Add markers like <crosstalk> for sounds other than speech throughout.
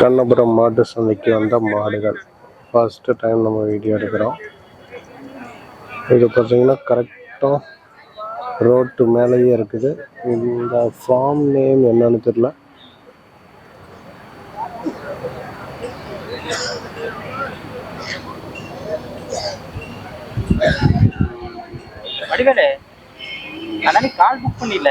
கண்ணபுரம் மாட்டு சந்தைக்கு வந்த மாடுகள். ஃபர்ஸ்ட் டைம் நம்ம வீடியோ எடுக்கிறோம். இது பார்த்தீங்கன்னா கரெக்டாக ரோட்டு மேலேயே இருக்குது. இந்த ஃபார்ம் நேம் என்னன்னு தெரியல. வடிவேலு அதான் நீ கால் புக் பண்ணிடல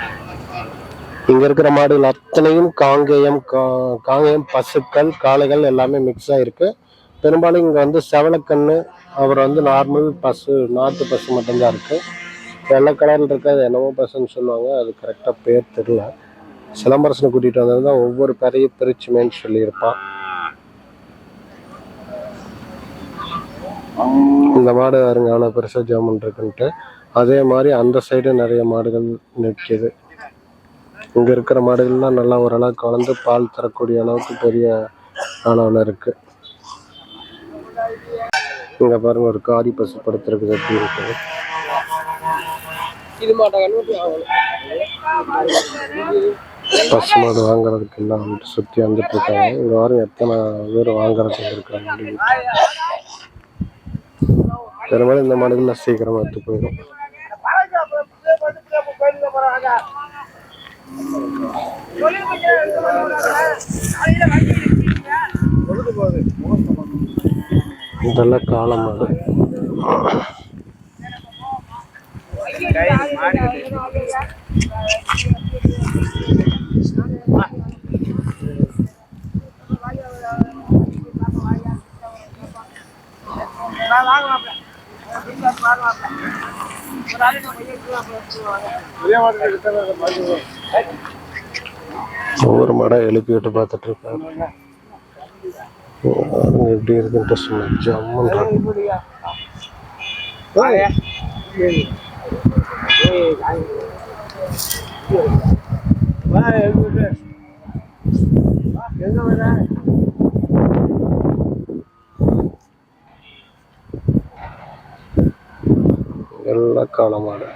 இங்க இருக்கிற மாடுகள் அத்தனையும் காங்கேயம் கா- காங்கேயம் பசுக்கள் காளைகள் எல்லாமே மிக்ஸ் ஆயிருக்கு பெரும்பாலும் இங்க வந்து செவலக்கண்ணு அவர் வந்து நார்மல் பசு நாட்டு பசு மட்டும்தான் இருக்கு. வெள்ளை கலர்ல இருக்கிறது என்னமோ பசுன்னு சொல்லுவாங்க அது கரெக்டா பேர் தெரியல. சிலம்பரசனை கூட்டிட்டு வந்திருந்தா ஒவ்வொரு பேரையும் பிரிச்சுமேன்னு சொல்லியிருப்பான். இந்த மாடு பாருங்க அவ்வளோ பெருசாக ஜாமுன் இருக்குன்ட்டு. அதே மாதிரி அந்த சைடு நிறைய மாடுகள் நிற்கிது. இங்க இருக்கிற மாடுகள்லாம் நல்லா ஓரளவுக்கு வளர்ந்து பால் தரக்கூடிய அளவுக்கு பெரிய அளவில் இருக்கு. இங்க பாருங்க ஒரு காரி பசு படுத்திருக்குது எப்படி இருக்குது பசு மாடு வாங்குறதுக்கு எல்லாம் வந்துட்டு சுத்தி வந்துட்டு இருக்காங்க. இங்க பாருங்க எத்தனை பேர் வாங்குறதுக்கு இருக்கிறாங்க பெரும்பாலும் இந்த மாடுகள்லாம் சீக்கிரமா எடுத்து போயிடும். இதெல்லாம் காலம் அது. வாங்க ஒவ்வொரு மாடா எழுப்பி விட்டு பார்த்துட்டு இருக்காரு. பாருங்க எப்படி இருக்குன்ட்டு சும்மா ஜம்முன்னு எல்லாம் காளை மாடு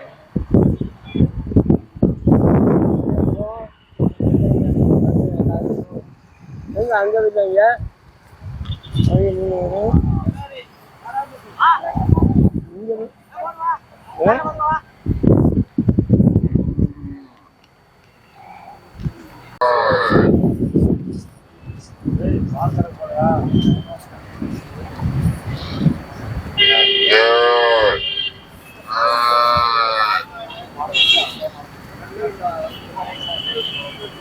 அங்க இருக்கீங்க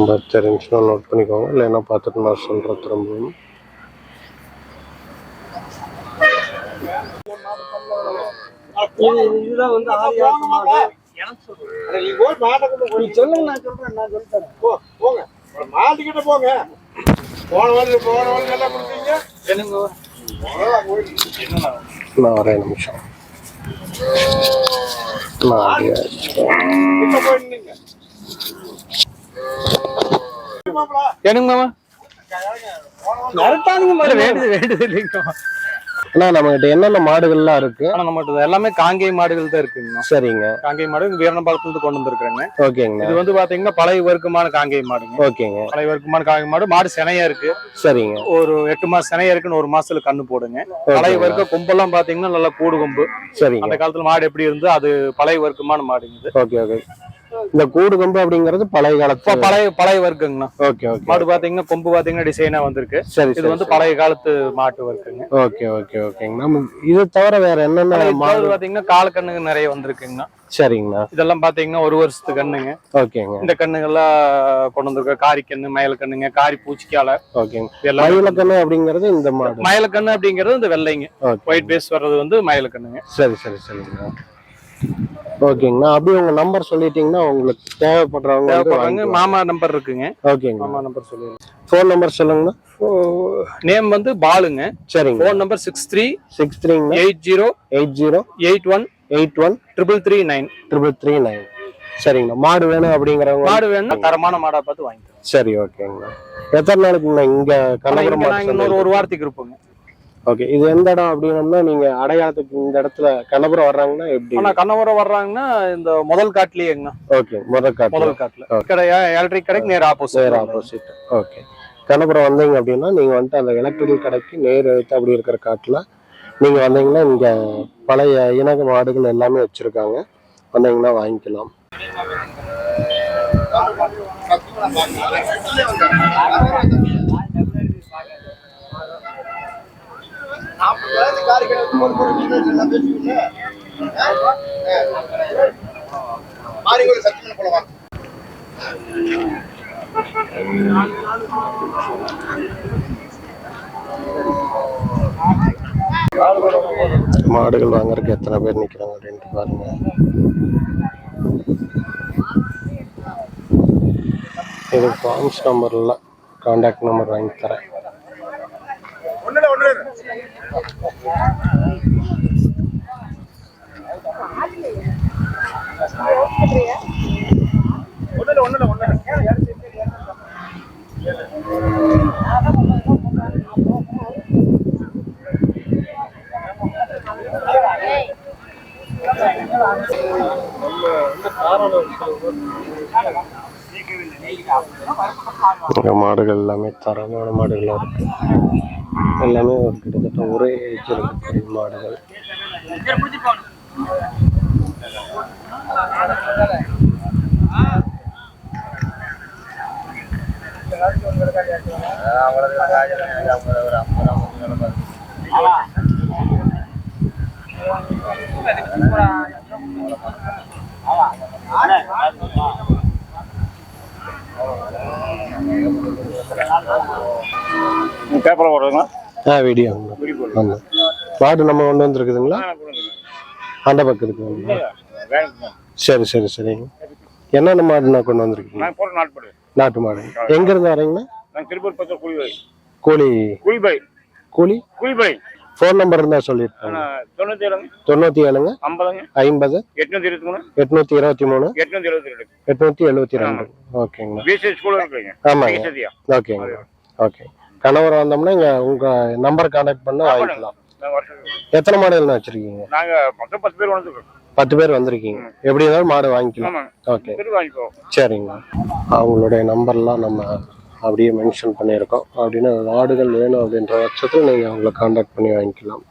நம்பர் தெரிஞ்சுன்னா நோட் பண்ணிக்கோங்க. இல்லைன்னா பார்த்துட்டு நான் சொல்கிறேன் திரும்பவும். இதுதான் வந்து ஆதியாச மாடு சொல்லுங்க நான் சொல்றேன் நான் சொல்றேன். போங்க. மாட்டுக்கிட்ட போங்க. போன வாட்டி போன வாட்டி என்ன கொடுத்தீங்க? நான் ஒரே நிமிஷம். நான் அப்படியே வச்சுக்கிறேன். கிட்ட போய் நின்னுங்க மாப்பிள எனக்கு மாமா. கரெக்டானுங்க மாதிரி வேண்டுது வேண்டுது இல்லைங்க அண்ணா நம்மகிட்ட என்னென்ன மாடுகள்லாம் இருக்கு? ஆனா நம்மகிட்ட எல்லாமே காங்கேய மாடுகள் தான் இருக்குங்கண்ணா சரிங்க. காங்கேய மாடு இங்க வீரனபாலத்துல இருந்து கொண்டு வந்திருக்கிறேங்க. ஓகேங்கண்ணா. இது வந்து பாத்தீங்கன்னா பழைய வர்க்கமான காங்கேய மாடுங்க. ஓகேங்க. பழைய வர்க்கமான காங்கேய மாடு. மாடு சினையா இருக்கு. சரிங்க. ஒரு எட்டு மாசம் சினையா இருக்குன்னு ஒரு மாசத்துல கண்ணு போடுங்க. பழைய ஓகேங்க. வர்க்க கொம்பெல்லாம் பாத்தீங்கன்னா நல்லா கூடு கொம்பு. சரிங்க. அந்த காலத்துல மாடு எப்படி இருந்து அது பழைய வர்க்கமான மாடுங்க ஓகே ஓகே. இந்த கூடு கம்பு அப்படிங்கிறது பழைய காலத்து பழைய பழைய வர்க்குங்கண்ணா ஓகே ஓகே மாடு பாத்தீங்கன்னா கொம்பு பாத்தீங்கன்னா டிசைனா வந்திருக்கு. சரி இது வந்து பழைய காலத்து மாட்டு வர்க்குங்க ஓகே ஓகே ஓகேங்கண்ணா இது தவிர வேற என்னென்ன மாடு? பாத்தீங்கன்னா காலக்கண்ணுங்க நிறைய வந்திருக்குங்கண்ணா. சரிங்கண்ணா. இதெல்லாம் பாத்தீங்கன்னா ஒரு வருஷத்து கண்ணுங்க. ஓகேங்க இந்த கண்ணுங்கெல்லாம் கொண்டு வந்திருக்க காரி கண்ணு மயில கண்ணுங்க காரி பூச்சிக்கால. ஓகேங்க மயிலக்கண்ணு அப்படிங்கிறது இந்த மாடு. மயிலக்கண்ணு அப்படிங்கிறது இந்த வெள்ளைங்க. ஒயிட் பேஸ் வர்றது வந்து மயிலக்கண்ணுங்க சரி சரி சரிங்கண்ணா. ஓகேங்கண்ணா. அப்படியே உங்க நம்பர் சொல்லிட்டீங்கன்னா உங்களுக்கு தேவைப்படுறவங்க தேவைப்படுறாங்க. மாமா நம்பர் இருக்குங்க. ஓகேங்க மாமா நம்பர் சொல்லிடுங்க. ஃபோன் நம்பர் சொல்லுங்கண்ணா. நேம் வந்து பாலுங்க. சரிங்க. Phone number six three six த்ரீங்கண்ணா eight zero eight zero eight one eight one triple three nine triple three nine சரிங்கண்ணா. மாடு வேணும் அப்படிங்கிறவங்க மாடு வேணும்னா தரமான மாடா பார்த்து வாங்கிக்கலாம். சரி ஓகேங்கண்ணா. எத்தனை நாளைக்குங்கண்ணா இங்க நாங்க இன்னொரு ஒரு வாரத்துக்கு இருப்போங்க. ஓகே இது எந்த இடம் அப்படின்னம்னா நீங்க அடையாளத்துக்கு இந்த இடத்துல கண்ணபுரம் வர்றாங்கன்னா எப்படி? ஆனா கண்ணவரம் வர்றாங்கன்னா இந்த முதல் காட்டுலயேங்கண்ணா ஓகே முதல் காட்டு முதல் காட்டுல. கடை எலக்ட்ரிக் கடைக்கு நேர் ஆப்போசிட் நேர் ஆப்போசிட் ஓகே கண்ணபுரம் வந்தீங்க அப்படின்னா நீங்க வந்துட்டு அந்த எலக்ட்ரிக்கல் கடைக்கு நேர் எடுத்து அப்படி இருக்கிற காட்டுல நீங்க வந்தீங்கன்னா இங்க பழைய இனக மாடுகள் எல்லாமே வச்சிருக்காங்க. வந்தீங்கன்னா வாங்கிக்கலாம். நாற்பது கார் கிடைக்கும் ஒரு எல்லாம் சத்தியமன் மாடுகள் வாங்குறதுக்கு எத்தனை பேர் நிக்கிறாங்க அப்படின்ட்டு பாருங்க. இது ஃபார்ம்ஸ் நம்பர்ல கான்டாக்ட் நம்பர் வாங்கி தரேன். மாடுகள் எல்லாமே தரமான மாடுகளாக இருக்கு. எல்லாமே ஒரு கிட்டத்தட்ட ஒரே ஏஜ் இருக்கக்கூடிய மாடுகள். பேப்பர்ல போடுறதுங்களா? ஆ வீடியோ ஆமா. மாடு நம்ம கொண்டு வந்திருக்குதுங்களா? அந்த பக்கத்துக்கு வந்து. சரி சரி சரிங்க என்னென்ன மாடு நான் கொண்டு வந்திருக்கீங்க? நாட்டு மாடு. எங்க இருந்து வரீங்கண்ணா திருப்பூர் பக்கம் குழிபாய் கோழி குழிபாய் கோழி குழிபாய் ஃபோன் நம்பர் இருந்தா சொல்லிருப்பாங்க தொண்ணூத்தி ஏழுங்க. தொண்ணூத்தி ஏழுங்க? ஐம்பதுங்க. ஐம்பது. எட்நூத்தி இருபத்தி மூணு. எட்நூத்தி இருபத்தி மூணு. எட்நூத்தி எழுபத்தி ரெண்டு. எட்நூத்தி எழுபத்தி ரெண்டு. ஸ்கூல் இருக்குங்க ஆமாங்க. ஓகேங்க. ஓகே. கணவர் வந்தோம்னா இங்க உங்க நம்பர் கான்டாக்ட் பண்ண வாங்கிக்கலாம். எத்தனை மாடுகள் வச்சிருக்கீங்க? நாங்க மொத்தம் பத்து பேர் வந்துருக்கோம் பத்து பேர் வந்திருக்கீங்க. எப்படி இருந்தாலும் மாடு வாங்கிக்கலாம். ஓகே. சரிங்க. அவங்களுடைய நம்பர்லாம் நம்ம அப்படியே மென்ஷன் பண்ணியிருக்கோம். அப்படின்னு ஆடுகள் வேணும் அப்படின்ற பட்சத்தில் நீங்கள் அவங்கள காண்டாக்ட் பண்ணி வாங்கிக்கலாம்.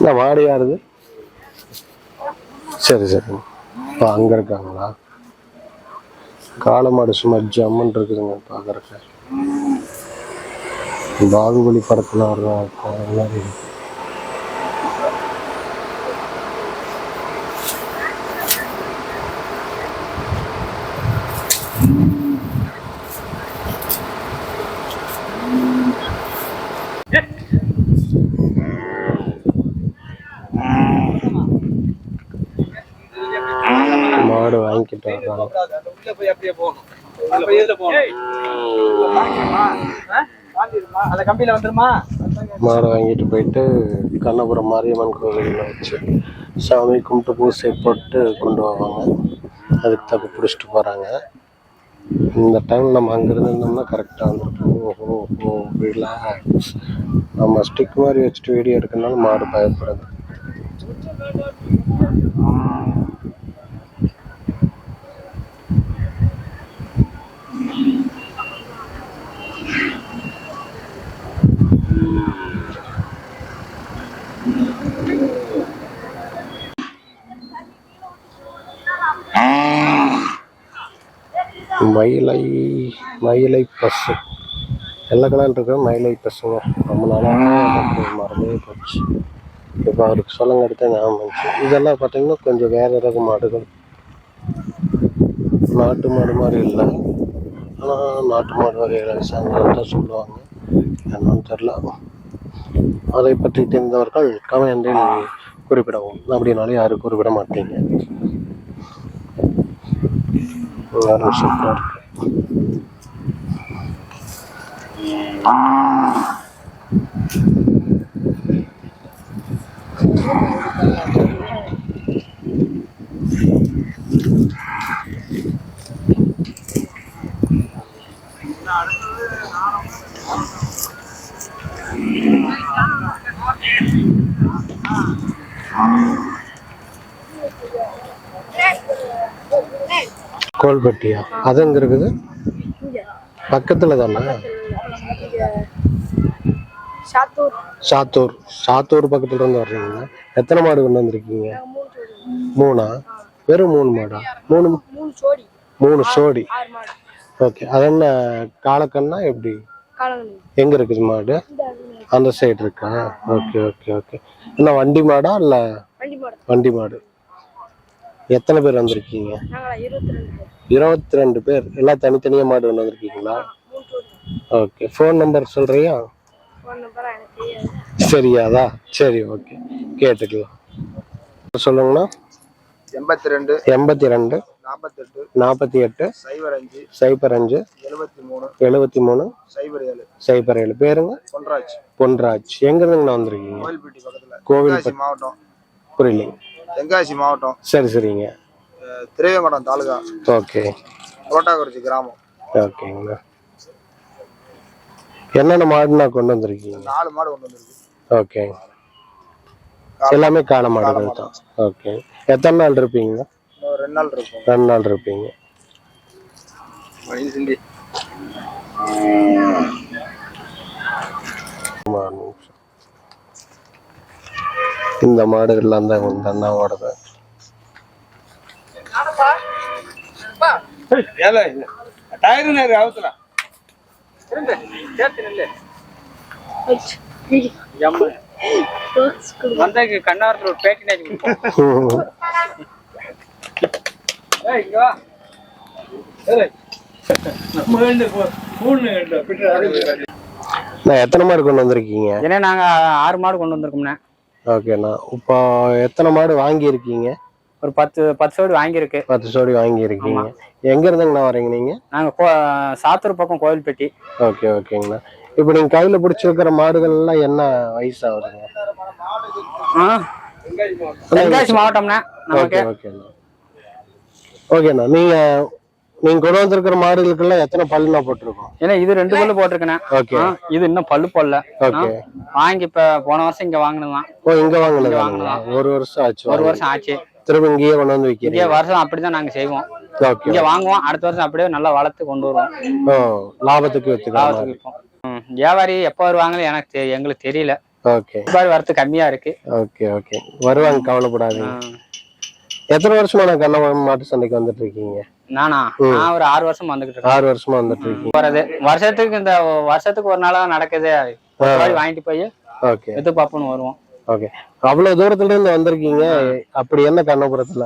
இந்த மாடு யாருது? சரி சரி. இப்போ அங்கே இருக்காங்களா? காளை மாடு சும்மா ஜம்முன்னு இருக்குதுங்க பார்க்குறக்க பாகுபலி படத்துல வர்ற அந்த மாதிரி மாடு வாங்கிட்டு வர்றாங்க உள்ள போய் அப்படியே போகணும் உள்ள போய் இதுல போகணும் அந்த கம்பியில வந்துருமா? மாடு வாங்கிட்டு போயிட்டு கண்ணபுரம் மாரியம்மன் கோவிலில் வச்சு சாமி கும்பிட்டு பூசை போட்டு கொண்டு வருவாங்க. அதுக்கு தக்க பிடிச்சிட்டு போகிறாங்க இந்த டைம் நம்ம அங்கே இருந்திருந்தோம்னா கரெக்டாக வந்துருக்கும். ஓஹோ ஓ ரிலாக்ஸ் நம்ம ஸ்டிக் மாதிரி வச்சுட்டு வீடியோ எடுக்கனால மாடு பயப்படுது. மயிலை மயிலை பஸ்ஸு எல்லா கலரில் இருக்கிற மயிலை பஸ்ஸுங்க ரொம்ப நாளாக மறந்தே போச்சு. இப்போ அவருக்கு சொல்லுங்க எடுத்த ஞாபகம் வந்துச்சு. இதெல்லாம் பார்த்தீங்கன்னா கொஞ்சம் வேறு ரக மாடுகள். நாட்டு மாடு மாதிரி இல்லை. ஆனால் நாட்டு மாடு வகைகளை சார்ந்தது தான் சொல்லுவாங்க. என்னன்னு தெரில அதை பற்றி தெரிந்தவர்கள் கமெண்டில் குறிப்பிடவும். அப்படின்னாலும் யாரும் குறிப்பிட மாட்டீங்க. யாரும் சூப்பராக இருக்கு கோல்பட்டியா? அது எங்க இருக்குது? பக்கத்துல தானே? சாத்தூர். சாத்தூர். சாத்தூர் பக்கத்துல இருந்து வர்றீங்களா? எத்தனை மாடு கொண்டு வந்திருக்கீங்க? மூணா வெறும் மூணு மாடா? மூணு மூணு சோடி ஓகே. அது என்ன காலக்கண்ணா எப்படி? எங்க இருக்குது மாடு? அந்த சைடு இருக்கா? Okay okay okay. என்ன வண்டி மாடா இல்ல வண்டி மாடு? எத்தனை பேர் வந்திருக்கீங்க? இருபத்தி ரெண்டு பேர். எல்லாம் தனித்தனியா மாடு கொண்டு வந்திருக்கீங்களா? ஓகே. ஃபோன் நம்பர் சொல்றியா? சரியாதா சரி ஓகே. கேட்டுக்கலாம். சொல்லுங்கண்ணா. எண்பத்தி ரெண்டு எண்பத்தி ரெண்டு நாற்பத்தெட்டு நாற்பத்தி எட்டு சைபர் அஞ்சு சைபர் அஞ்சு எழுபத்தி மூணு எழுபத்தி மூணு சைபர் ஏழு. சைபர் ஏழு. பேருங்க? பொன்ராஜ். பொன்ராஜ். எங்க இருந்துங்கண்ணா வந்திருக்கீங்க? கோயில்பட்டி பக்கத்துல. கோவில்பட்டி. மாவட்டம் புரியலைங்க. தென்காசி மாவட்டம். சரி சரிங்க. திருவேங்கடம் தாலுகா. ஓகே. கோட்டாக்குறிச்சி கிராமம். ஓகேங்கண்ணா என்னென்ன மாடுண்ணா கொண்டு வந்திருக்கீங்க? நாலு மாடு கொண்டு வந்திருக்கு. ஓகே. எல்லாமே காளை மாடுகள் தான். ஓகே. எத்தனை நாள் இருப்பீங்க? ரெண்டு நாள் இருக்கும். ரெண்டு நாள் இருப்பீங்க. சிந்தி கொடுப்போம் ஏய் இங்க வா ஏய் நம்ம வேண்டு மூணு நான் எத்தனை மாடு கொண்டு வந்திருக்கீங்க? ஏன்னா நாங்க ஆறு மாடு கொண்டு வந்திருக்கோம்ண்ணே. ஓகேண்ணா. இப்போ எத்தனை மாடு வாங்கியிருக்கீங்க? ஒரு பத்து பத்து சோடு வாங்கியிருக்கு. பத்து சோடி வாங்கியிருக்கீங்க. எங்க இருந்துங்கண்ணா வரீங்க நீங்க? நாங்க கோ- சாத்தூர் பக்கம் கோவில்பட்டி. ஓகே ஓகேங்கண்ணா. இப்போ நீங்க கையில பிடிச்சிருக்கிற மாடுகள் எல்லாம் என்ன வயசு ஆகுதுங்க தென்காசி மாவட்டம்ண்ணே நமக்கு. ஓகே ஓகேண்ணா. ஓகேண்ணா. நீங்க நீங்க கொண்டு வந்திருக்கிற மாடுகளுக்கெல்லாம் எத்தனை பல்லுண்ணா போட்டிருக்கோம்? ஏன்னா இது ரெண்டு பல்லு போட்டிருக்கேண்ணே ஓகே. இது இன்னும் பல்லு போடல. ஓகே. வாங்கி இப்ப போன வருஷம் இங்க வாங்கினதான் ஓ இங்க வாங்கினதாங்களா ஒரு வருஷம் ஆச்சு ஒரு வருஷம் ஆச்சு. திரும்ப இங்கேயே கொண்டு வந்து இங்க வைக்கிறீங்க வருஷம் அப்படிதான் நாங்க செய்வோம். இங்க வாங்குவோம். அடுத்த வருஷம் அப்படியே நல்லா வளர்த்து கொண்டு வருவோம். லாபத்துக்கு லாபத்துக்கு விற்போம் வியாபாரி எப்ப வருவாங்கன்னு எனக்கு எங்களுக்கு தெரியல. ஓகே. வியாபாரி வரத்து கம்மியா இருக்கு. Okay okay. வருவாங்க கவலைப்படாதீங்க. எத்தனை வருஷமா நான் கண்ணபுரம் மாட்டு சந்தைக்கு வந்துட்டு இருக்கீங்க நானா நான் ஒரு ஆறு வருஷம் வந்துகிட்டு ஆறு வருஷமா வந்துட்டு இருக்கீங்க போறது வருஷத்துக்கு இந்த வருஷத்துக்கு ஒரு நாள் தான் நடக்குது வாங்கிட்டு போய் ஓகே. எது பாப்புன்னு வருவோம். ஓகே. அவ்வளவு தூரத்துல இருந்து வந்திருக்கீங்க அப்படி என்ன கண்ணபுரத்துல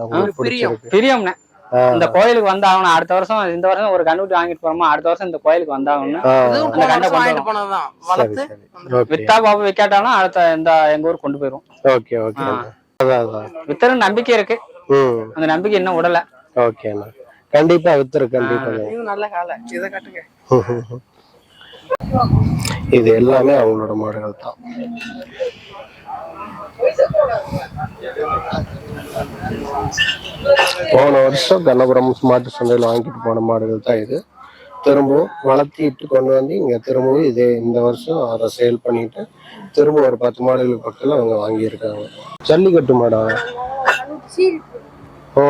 ஆ. இந்த கோயிலுக்கு வந்தாகணும். அடுத்த வருஷம் இந்த வருஷம் ஒரு கண்ணுட்டி வாங்கிட்டு போறோமா? அடுத்த வருஷம் இந்த கோயிலுக்கு வந்தாகணும் வித்தா பாபு வைக்காட்டாலும் அடுத்த இந்த எங்க ஊர் கொண்டு போயிரும். Okay okay. வித்தரும் நம்பிக்கை இருக்கு. அந்த நம்பிக்கை இன்னும் விடல ஓகேண்ணா கண்டிப்பா வித்துரு கண்டிப்பா. நல்ல கால. இதை கட்டுங்க. <laughs> இது எல்லாமே அவங்களோட மாடுகள் தான். போன வருஷம் கண்ணபுரம் மாட்டு சந்தையில் வாங்கிட்டு போன மாடுகள் தான் இது. திரும்பவும் வளர்த்திட்டு கொண்டு வந்து இங்க திரும்பவும் இதே இந்த வருஷம் அதை சேல் பண்ணிட்டு திரும்ப ஒரு பத்து மாடுகளுக்கு பக்கத்துல அவங்க வாங்கியிருக்காங்க. ஜல்லிக்கட்டு மாடா? ஓ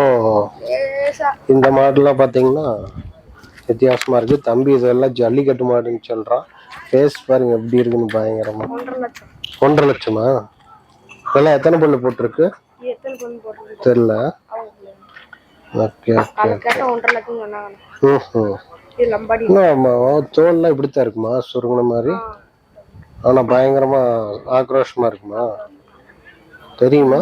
இந்த மாடுலாம் பார்த்தீங்கன்னா வித்தியாசமா இருக்கு. தம்பி இதெல்லாம் ஜல்லிக்கட்டு மாடுன்னு சொல்றான். ஃபேஸ் பாருங்க எப்படி இருக்குன்னு பயங்கரமா. ஒன்றரை லட்சம். இதெல்லாம் எத்தனை பொண்ணு போட்டுருக்கு? தெரியல. ஓகே ஓகே அதை கேட்டா ஒன்றரை லட்சம் சொன்னாங்க. ம் ம் இது லம்பாடி. ஆமா தோல்லாம் இப்படித்தான் இருக்குமா? சுருங்கின மாதிரி? ஆனா பயங்கரமா ஆக்ரோஷமா இருக்குமா? தெரியுமா.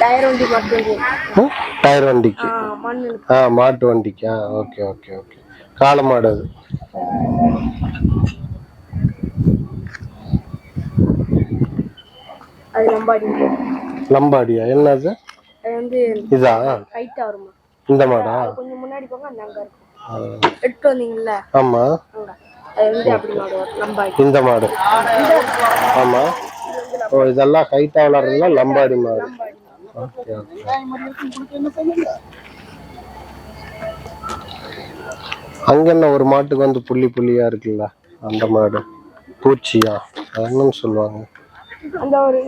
டயர் வண்டி மட்டும்? டயர் வண்டிக்கு? ஆ ஆ மாட்டு வண்டிக்கா. Okay okay okay. காளை மாடு அது. அது லம்பாடி. லம்பாடியா? என்னது? அது வந்து இதா? ஹைட்டா வருமா? இந்த மாடா? கொஞ்சம் முன்னாடி போங்க அந்த அங்க இருக்கும். ஆ, எடுத்து வந்தீங்கல்ல? ஆமா. இந்த மாடு. ஆமா. ஓ இதெல்லாம் ஹைட்டா வளர்றதுல லம்பாடி மாடு. Okay okay. அங்க என்ன ஒரு மாட்டுக்கு வந்து புள்ளி புள்ளியா இருக்குல்ல அந்த மாடு? பூச்சியா? என்னன்னு சொல்லுவாங்க. அந்த ஒரு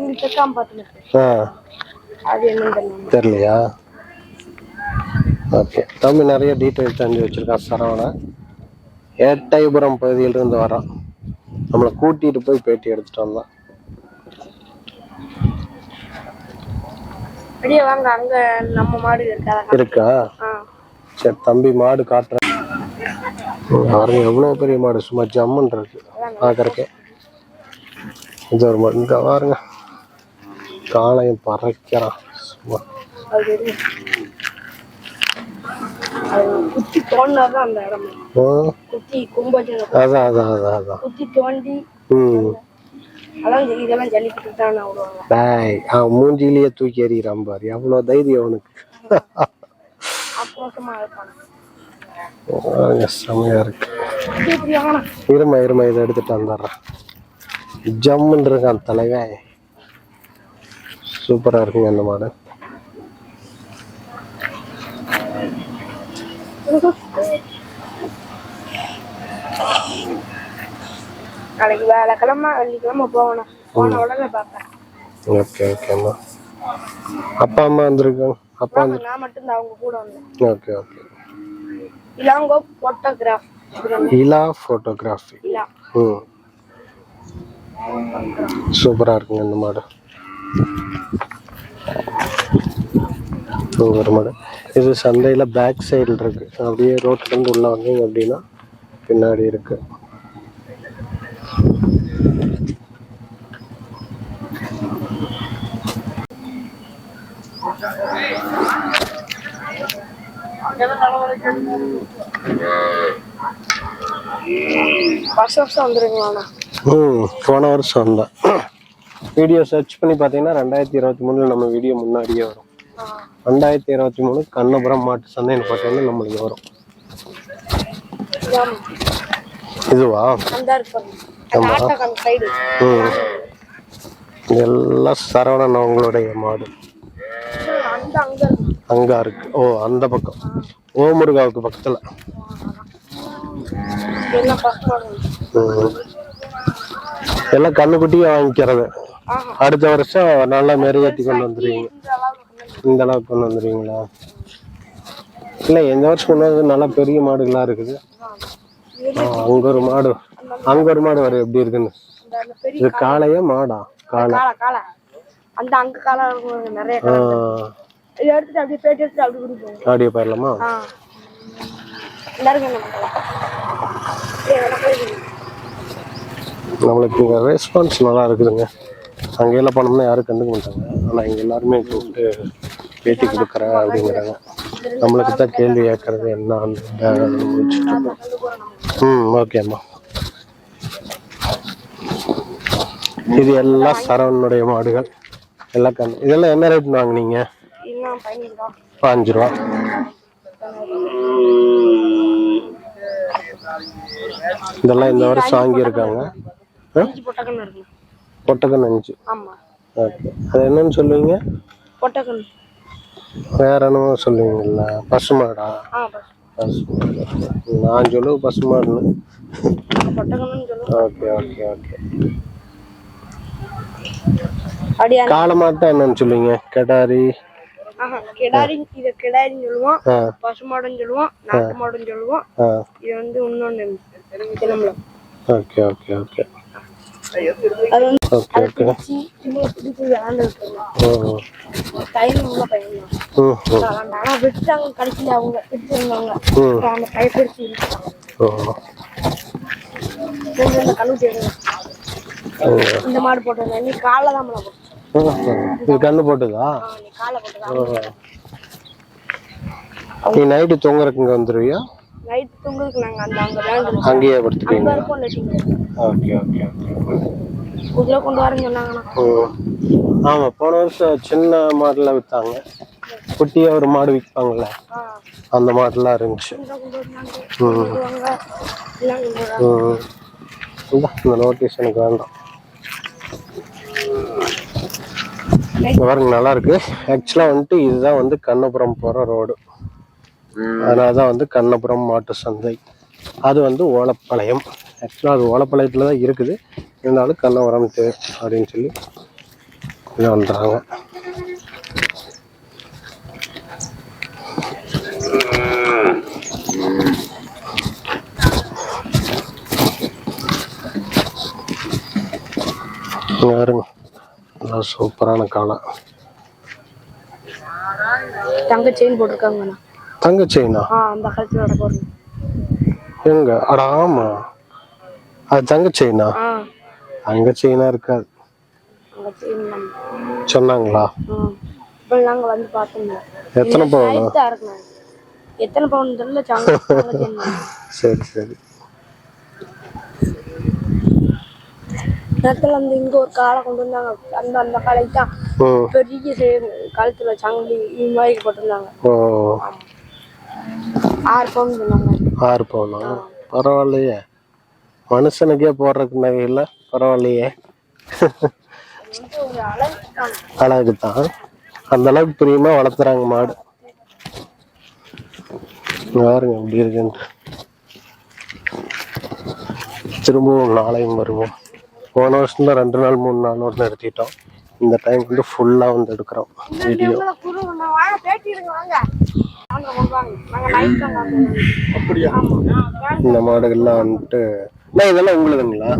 தெரியலையா? ஓகே. தம்பி நிறைய டீட்டெயில் தெரிஞ்சு வச்சிருக்கான் சரவணன் ஏட்டைபுரம் பகுதியிலிருந்து வரான் நம்மளை கூட்டிட்டு போய் பேட்டி எடுத்துட்டு வந்தான் இருக்கா? சரி தம்பி மாடு காட்டுறேன் பாருங்க எவ்வளவு பெரிய மாடு? சும்மா ஜம்முன்னு இருக்கு. பாக்குறக்கே. இது ஒரு மாடு இங்க பாருங்க. காளையும் பறக்கிறான். சும்மா. குத்தி தோண்டினாதான் அந்த இடம். குத்தி கும்பஜன அதான் அதான் அதான் அதான். குத்தி தோண்டி மூஞ்சிலேயே தூக்கி எறிகிறான் பாரு. எவ்வளவு தைரியம் அவனுக்கு. செமையா இருக்கு. இருமா இருமா இதை எடுத்துட்டு வந்துடுறேன் ஜம்முன்னு இருக்கான் தலைவன். சூப்பரா இருக்குங்க அந்த மாடு. நாளைக்கு வேலைக்கிழமை வெள்ளிக்கிழமை போகணும். போன உடனே பார்ப்பேன். ஓகே ஓகேம்மா அப்பா அம்மா வந்திருக்காங்க. அப்பா வந்து நான் மட்டும்தான் அவங்க கூட வந்தேன். Okay okay. இளாங்கோ போட்டோகிராஃப் இலா ஃபோட்டோகிராஃபி இல்லா ம். சூப்பரா இருக்குங்க இந்த மாடு. ஒரு மாடு. இது சந்தையில பேக் சைடில் இருக்கு. அப்படியே ரோட்ல இருந்து உள்ள வந்தீங்க அப்படின்னா பின்னாடி இருக்கு. ம் போன வருஷம் வந்தேன். <clears throat> வீடியோ சர்ச் பண்ணி பார்த்தீங்கன்னா ரெண்டாயிரத்தி இருபத்தி மூணுல நம்ம வீடியோ முன்னாடியே வரும். ரெண்டாயிரத்தி இருபத்தி மூணு கண்ணபுரம் மாட்டு சந்தைன்னு பார்த்தீங்கன்னா நம்மளுக்கு வரும். இதுவா? இதெல்லாம் சரவணன் அவங்களுடைய மாடு. அங்க இருக்கு. ஓ அந்த பக்கம். ஓமுருகாவுக்கு பக்கத்துல. எல்லாம் பசங்க ம். எல்லாம் கண்ணுக்குட்டியே வாங்கிக்கிறது. அடுத்த வருஷம் நல்லா மெருகேற்றி கொண்டு வந்துருவீங்க. இந்த அளவுக்கு கொண்டு வந்துருவீங்களா? இல்லை எந்த வருஷம் கொண்டு வந்து நல்லா பெரிய மாடுகளா இருக்குது. அங்க ஒரு மாடு அங்க ஒரு மாடு வரும் எப்படி இருக்குன்னு? இது காளையா மாடா? காளை. அந்த அங்க காளை நிறைய எடுத்துட்டு அப்படியே பேட்டி எடுத்துட்டு அப்படி குடிப்போம் அப்படியே போயிடலாமா. நம்மளுக்கு இங்கே ரெஸ்பான்ஸ் நல்லா இருக்குதுங்க. அங்கெல்லாம் போனோம்னா யாரும் கண்டுக்க மாட்டாங்க. ஆனால் இங்கே எல்லாருமே கூப்பிட்டு பேட்டி கொடுக்குறேன் அப்படிங்கிறாங்க. நம்மளுக்கு தான் கேள்வி கேட்கறது என்னன்னு ம் ஓகேம்மா இது எல்லாம் சரவணனுடைய மாடுகள். எல்லாம் கண் இதெல்லாம் என்ன ரேட்னு வாங்குனீங்க? பாஞ்சு ரூபா. இதெல்லாம் இந்த வருஷம் வாங்கியிருக்காங்க. ஆ? அஞ்சு ஓகே. அது என்னன்னு சொல்லுவீங்க? பொட்டக்கண்ணு வேற என்னமோ சொல்லுவீங்கல்ல. பசுமாடா? நான் சொல்லுவேன் பசுமாடுன்னு. Okay okay okay. அப்படியே அந்த- காளை மாட்டை என்னன்னு சொல்லுவீங்க? கெடாரி. கிடாரி இதை கிடாரின்னு சொல்லுவோம். பசுமாடுன்னு சொல்லுவோம். நாட்டு மாடுன்னு சொல்லுவோம். இது வந்து இன்னொன்னு ஓகே ஓகே ஓகே. அது வந்து பிடிச்சி இன்னும் பிடிச்சி விளாண்டுட்டு உள்ள பையன் விட்டுட்டாங்க கடைசியில அவங்க. அப்புறம் அந்த ஓ. கொஞ்சம் இந்த மாடு போட்டிருந்தேன் நீ காலைல தான் மேல போட்டு. ம். இது கண்ணு போட்டுதா? நீ காலை நைட்டு தூங்குறதுக்கு இங்கே வந்துடுவியா நைட் தூங்குறதுக்கு நாங்க அந்த அங்க விளையாண்டு அங்கேயே அங்க படுத்துப்பீங்க ஓகே ஓகே ஓகே. இதுல கொண்டு வரேன்னு சொன்னாங்கண்ணா. ஆமாம் போன வருஷம் சின்ன மாடலில் விற்றாங்க குட்டியாக ஒரு மாடு விற்பாங்கள்ல ஆ. அந்த மாடலாம் இருந்துச்சு. இந்தா, நோட்டீஸ் எனக்கு வேண்டாம். பாருங்க நல்லா இருக்கு. ஆக்சுவலாக வந்துட்டு இதுதான் வந்து கண்ணபுரம் போகிற ரோடு அதனால தான் வந்து கண்ணபுரம் மாட்டு சந்தை. அது வந்து ஓலப்பாளையம். ஆக்சுவலாக அது ஓலப்பாளையத்தில் தான் இருக்குது. இருந்தாலும் கண்ணபுரம் தே அப்படின்னு சொல்லி இது பாருங்க. நல்லா சூப்பரான காளை. தங்க செயின் போட்டிருக்காங்கண்ணா. தங்க செயினா அந்த காலத்துல நடக்க வரும் எங்க? அட ஆமா. அது தங்க செயினா அங்க செயினா இருக்காது சொன்னாங்களா? நாங்க வந்து பார்த்தோம்ல எத்தனை பவுன்? எத்தனை பவுன் தெரியல. சரி சரி. நேரத்துல வந்து இங்க ஒரு காலை கொண்டு வந்தாங்க. அந்த அந்த காலை தான் பெரிய கழுத்துல சங்கிலி இது மாதிரி போட்டிருந்தாங்க. ஆறு பவுன் பரவாயில்லையே. மனுஷனுக்கே போடுறதுக்கு நகை இல்லை. பரவாயில்லையே. அழகு தான். அந்த அளவுக்கு பிரியமா வளர்த்துறாங்க மாடு. பாருங்க எப்படி இருக்குன்ட்டு. திரும்பவும் நாளையும் வருவோம். போன வருஷம் தான் ரெண்டு நாள் மூணு நாள் ஒன்று நிறுத்திட்டோம். இந்த டைம் வந்து ஃபுல்லா வந்து எடுக்கிறோம். வீடியோ அப்படியா? இந்த மாடுகள்லாம் வந்துட்டு அண்ணா இதெல்லாம் உங்களுதுங்களா?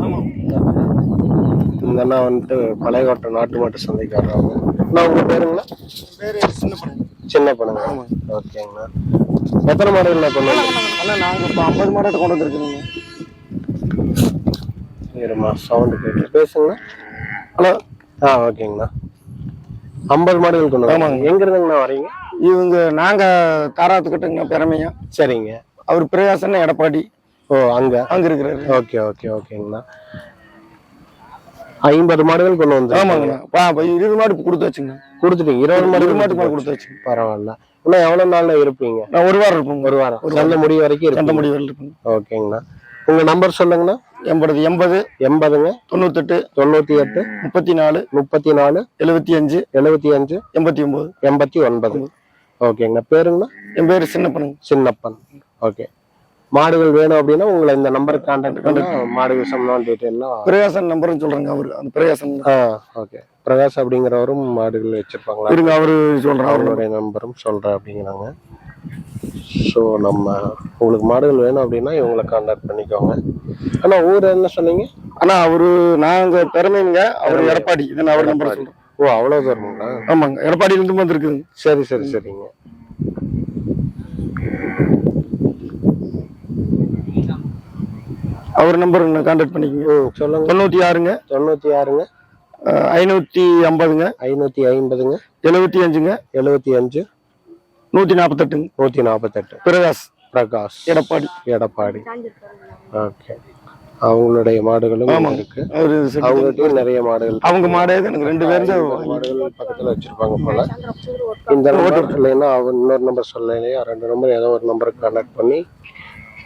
இந்த அண்ணா வந்துட்டு பழையகோட்டை நாட்டு மாட்டு சந்தைக்கு வர்றாங்க அண்ணா உங்க பேருங்களா பேரு சின்ன படம். சின்ன பணங்க ஓகேங்கண்ணா. எத்தனை மாடுகள்ண்ணா கொண்டு அண்ணா நாங்க இப்போ ஐம்பது மாடத்தை கொண்டு வந்திருக்கிறோங்க. இருமா சவுண்டு கேட்டு பேசுங்கண்ணா. ஹலோ ஆ ஓகேங்கண்ணா. ஐம்பது மாடுகள் கொண்டு வந்தாங்க எங்க இருந்துங்கண்ணா வரீங்க? இவங்க நாங்க தாராத்துக்கிட்டங்க பெருமையா சரிங்க. அவர் பிரயாசன் எடப்பாடி. ஓ அங்க? அங்க இருக்கிறாரு. ஓகே ஓகே ஓகேங்கண்ணா. ஐம்பது மாடுகள் கொண்டு வந்து ஆமாங்கண்ணா. பா இருபது மாடு கொடுத்து வச்சுங்க கொடுத்துட்டீங்க. இருபது மாடு இருபது மேல கொடுத்து வச்சுங்க. பரவாயில்ல. இன்னும் எவ்வளவு நாள்ல இருப்பீங்க? நான் ஒரு வாரம் இருப்போங்க ஒரு வாரம். சந்தை முடிய வரைக்கும் இருப்பீங்க. முடி இருப்பேங்க ஓகேங்கண்ணா. உங்க நம்பர் சொல்லுங்கண்ணா. எண்பது எண்பது எண்பதுங்க. தொண்ணூத்தெட்டு தொண்ணூத்தி எட்டு முப்பத்தி நாலு முப்பத்தி நாலு. எழுபத்தி அஞ்சு எழுபத்தி அஞ்சு. எண்பத்தி ஒன்பது. எண்பத்தி ஒன்பது. ஓகேங்கண்ணா. பேருங்கண்ணா? என் பேரு சின்ன பண்ணுங்க சின்னப்பன். ஓகே. மாடுகள் வேணும் அப்படின்னா உங்களை இந்த நம்பருக்கு கான்டாக்ட் பண்ணா மாடுகள் சம்பந்தம் டீட்டெயிலாம் பிரயாசன் நம்பரும் சொல்றேங்க அவரு. அந்த பிரயாசன் ஆ ஓகே. பிரகாஷ் அப்படிங்கிறவரும் மாடுகள் வச்சிருப்பாங்களா? இருங்க அவரு சொல்றேன் அவரு அவருடைய நம்பரும் சொல்றேன் அப்படிங்கிறாங்க. ஸோ நம்ம உங்களுக்கு மாடுகள் வேணும் அப்படின்னா இவங்களை கான்டாக்ட் பண்ணிக்கோங்க. ஆனா ஊர் என்ன சொன்னீங்க? ஆனா அவரு நாங்க பெருமைங்க. அவர் எடப்பாடி. இதை நான் அவர் நம்பர் சொல்றேன். ஓ அவ்வளோ தூரங்களா ஆமாங்க. எடப்பாடியில இருந்து வந்திருக்குதுங்க. சரி சரி சரிங்க. அவர் நம்பர் கான்டாக்ட் பண்ணிக்கோங்க. சொல்லுங்க. தொண்ணூத்தி ஆறுங்க தொண்ணூத்தி ஆறுங்க ஐநூத்தி ஐம்பதுங்க. ஐநூத்தி ஐம்பதுங்க. எழுபத்தி அஞ்சுங்க. எழுபத்தி அஞ்சு. நூத்தி நாற்பத்தெட்டுங்க நூத்தி நாற்பத்தெட்டு பிரகாஷ். பிரகாஷ். எடப்பாடி. எடப்பாடி. ஓகே. அவங்களுடைய மாடுகளும். இருக்கு. அவங்ககிட்டயும் நிறைய மாடுகள் அவங்க மாடே எனக்கு ரெண்டு பேரும் மாடுகள் பக்கத்துல வச்சிருப்பாங்க போல. இந்த நம்பர் இல்லைன்னா அவன் இன்னொரு நம்பர் சொல்லலையா ரெண்டு நம்பர் ஏதோ ஒரு நம்பருக்கு கான்டாக்ட் பண்ணி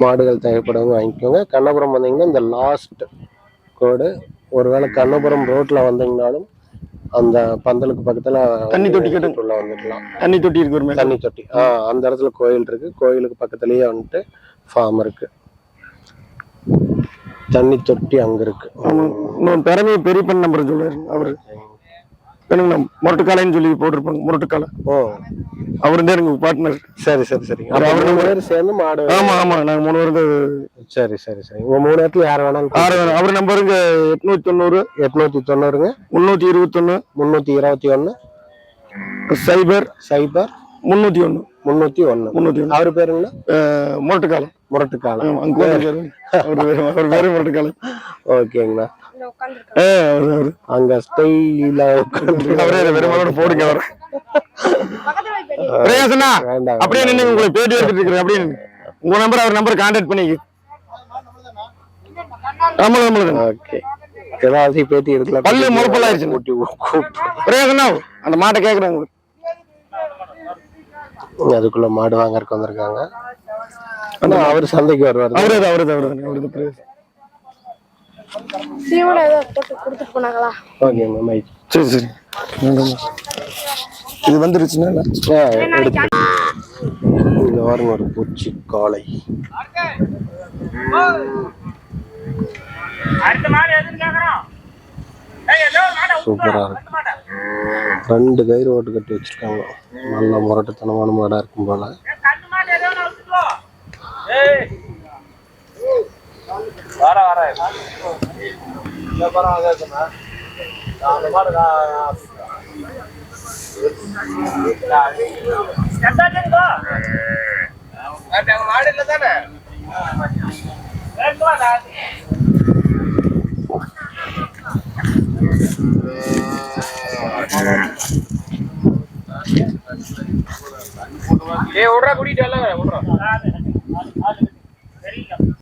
மாடுகள் தேவைப்படுவங்க வாங்கிக்கோங்க. கண்ணபுரம் வந்தீங்கன்னா இந்த லாஸ்ட் கோடு ஒருவேளை கண்ணபுரம் ரோட்ல வந்தீங்கனாலும் அந்த பந்தலுக்கு பக்கத்துல தண்ணி தொட்டி கிட்ட. உள்ள வந்துக்கலாம் தண்ணி தொட்டி இருக்கு தண்ணி தொட்டி. ஆ அந்த இடத்துல கோயில் இருக்கு. கோயிலுக்கு பக்கத்துலயே வந்துட்டு ஃபார்ம் இருக்கு. தண்ணி தொட்டி அங்க இருக்கு. பெருமை பெரிய பெண் நம்பர் சொல்றாரு அவரு. எனக்கு முரட்டுக்காலைன்னு சொல்லி போட்டிருப்பாங்க முரட்டுக்காலை ஓ. அவர் எனக்கு பார்ட்னர் சரி சரி சரி. மூணு பேர் சேர்ந்து மாடு ஆமா ஆமா. நாங்க மூணு பேருந்து சரி சரி சரி. உங்க மூணு இடத்துல யார் வேணாலும் ஆறு அவர் நம்பருங்க எட்நூத்தி தொண்ணூறு எட்நூத்தி தொண்ணூறுங்க. முன்னூத்தி இருபத்தொன்னு. முன்னூத்தி இருபத்தி ஒன்னு. சைபர் சைபர் முன்னூத்தி ஒண்ணு முன்னூத்தி ஒன்னு. முன்னூத்தி ஒண்ணு அவர் பேருங்களா அஹ், முரட்டுக்காலம் முரட்டுக்காலம் அங்க. அவர் பேரு அவர் பேரு முரட்டுக்காலம் ஓகேங்கண்ணா அங்க ஸ்டைல அவரே போடுங்க அவர். பிரயாசனா? அப்படியே நின்று உங்களை பேட்டி எடுத்துட்டு இருக்கிறேன் அப்படியே. உங்க நம்பர் அவர் நம்பர் கான்டாக்ட் பண்ணிக்க. ஆமா ஆமா ஓகே. ஏதாவது பேட்டி எடுக்கலாம் பல்லு முளைப்பல் ஆயிடுச்சு. கூட்டி கூப்பிட்டு. பிரயாசனா? அந்த மாட்டை கேக்குறாங்க அதுக்குள்ள மாடு வாங்கறதுக்கு வந்திருக்காங்க. ஆனா அவர் சந்தைக்கு வருவார். அவரே தான், அவரே தான், அவரே தான், அவரே தான் பிரயாசம். தீவனம் ஏதோ போட்டு கொடுத்துட்டு போனாங்களா? ஓகேங்க மைக் சரி சரி. வேண்டாம். இது வந்துருச்சுன்னா இல்ல? எடுத்து. இங்க பாருங்க ஒரு பூச்சி காளை. அடுத்த மாடு எதுன்னு கேக்குறோம் ஏய், ஏதோ ஒரு மாடை சூப்பரா இருக்கு ரெண்டு கயிறு ஓட்டு கட்டி வச்சிருக்காங்க நல்ல முரட்டுத்தனமான மாடா இருக்கும் போல மாடு இல்ல தானே ஏ விட்றா குடிட்டு எல்லாம் விட்றா.